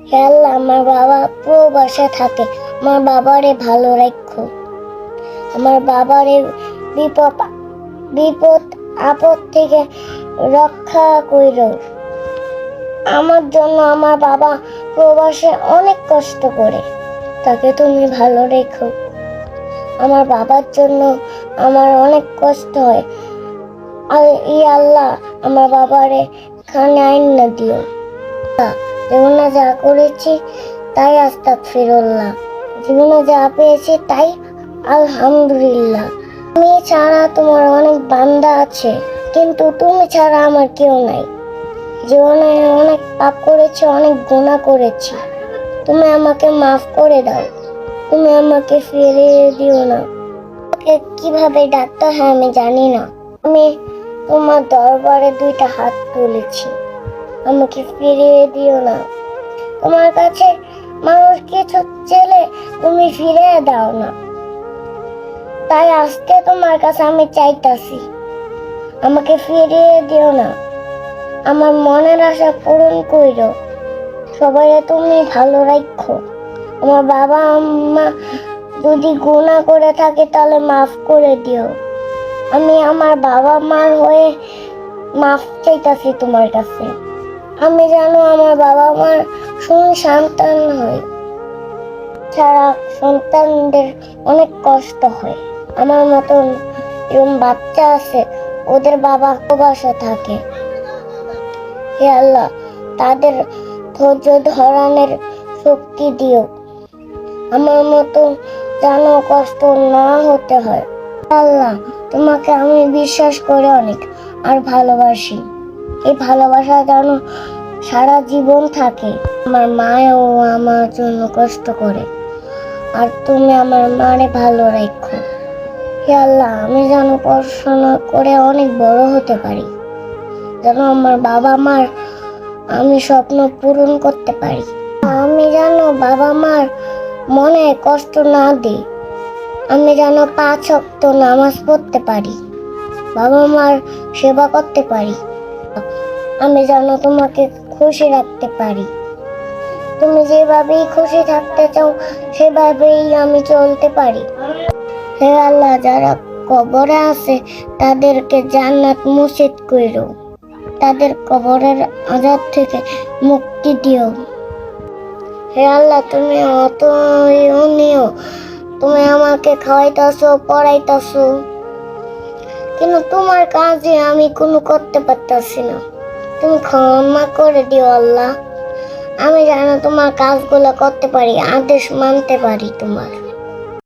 আল্লাহ, আমার বাবা প্রবাসে থাকে। আমার বাবারে ভালো রাখো। আমার বাবারে বিপদ বিপদ, আপদ থেকে রক্ষা কইর আমার জন্য আমার বাবা প্রবাসে অনেক কষ্ট করে। তাকে তুমি ভালো রেখো। আমার বাবার জন্য আমার অনেক কষ্ট হয়। আর ই আল্লাহ, আমার বাবারে খানে আইন না দিও। জীবনে যা করেছি, তাই আস্তাক ফিরল্লাহ জীবনে যা পেয়েছি, তাই আলহামদুলিল্লাহ। তুমি ছাড়া তোমার অনেক বান্দা আছে, কিন্তু তুমি ছাড়া আমার কেউ নাই। জীবনে অনেক পাপ করেছি, অনেক গুণা করেছি। তুমি আমাকে মাফ করে দাও। তুমি আমাকে ফিরিয়ে দিও না। আমাকে কীভাবে ডাকতে হয় আমি জানি না। আমি তোমার দরবারে দুইটা হাত তুলেছি। আমাকে ফিরিয়ে দিও না। তোমার কাছে মানুষ কিছু চেলে তুমি ফিরিয়ে দাও না। তাই আজকে তোমার কাছে আমি চাইতাছি, আমাকে ফিরিয়ে দিও না। আমার মনের আশা পূরণ কইরো। সবাই তুমি ভালো রাখো আমার বাবা, আম্মা যদি গুণা করে থাকে তাহলে মাফ করে দিও। আমি আমার বাবা মার হয়ে মাফ চাইতাছি তোমার কাছে। আমি যেন আমার বাবা মার শুন সন্তান হই ছাড়া সন্তানদের অনেক কষ্ট হয়। আমার মতন এরকম বাচ্চা আছে, ওদের বাবা প্রবাসে থাকে। হে আল্লাহ, তাদের ধৈর্য ধরানোর শক্তি দিও। আমার মতো যেন কষ্ট না হতে হয়। আল্লাহ, তোমাকে আমি বিশ্বাস করে অনেক আর ভালোবাসি। এই ভালোবাসা যেন সারা জীবন থাকে। আমার মাও আমার জন্য কষ্ট করে। আর তুমি আমার মারে ভালো রাখো। হে আল্লাহ, আমি যেন পড়াশোনা করে অনেক বড় হতে পারি। যেন আমার বাবা মার আমি স্বপ্ন পূরণ করতে পারি। আমি যেন বাবা মার মনে কষ্ট না দিই। আমি যেন পাঁচ অক্ত নামাজ পড়তে পারি। বাবা মার সেবা করতে পারি। আমি যেন তোমাকে খুশি রাখতে পারি। তুমি যেভাবেই খুশি থাকতে চাও, সেভাবেই আমি চলতে পারি। হে আল্লাহ, যারা কবরে আছে, তাদেরকে জান্নাত মুসিদ করো তাদের কবরের আজাদ থেকে মুক্তি দিও। হে আল্লাহ, তুমি অত নিও তুমি আমাকে খাওয়াইতাছো, পড়াইতাছো। কিন্তু তোমার কাজে আমি কোনো করতে পারতাছি না। তুমি ক্ষমা করে দিও আল্লাহ। আমি জানো তোমার কাজগুলো করতে পারি, আদেশ মানতে পারি তোমার।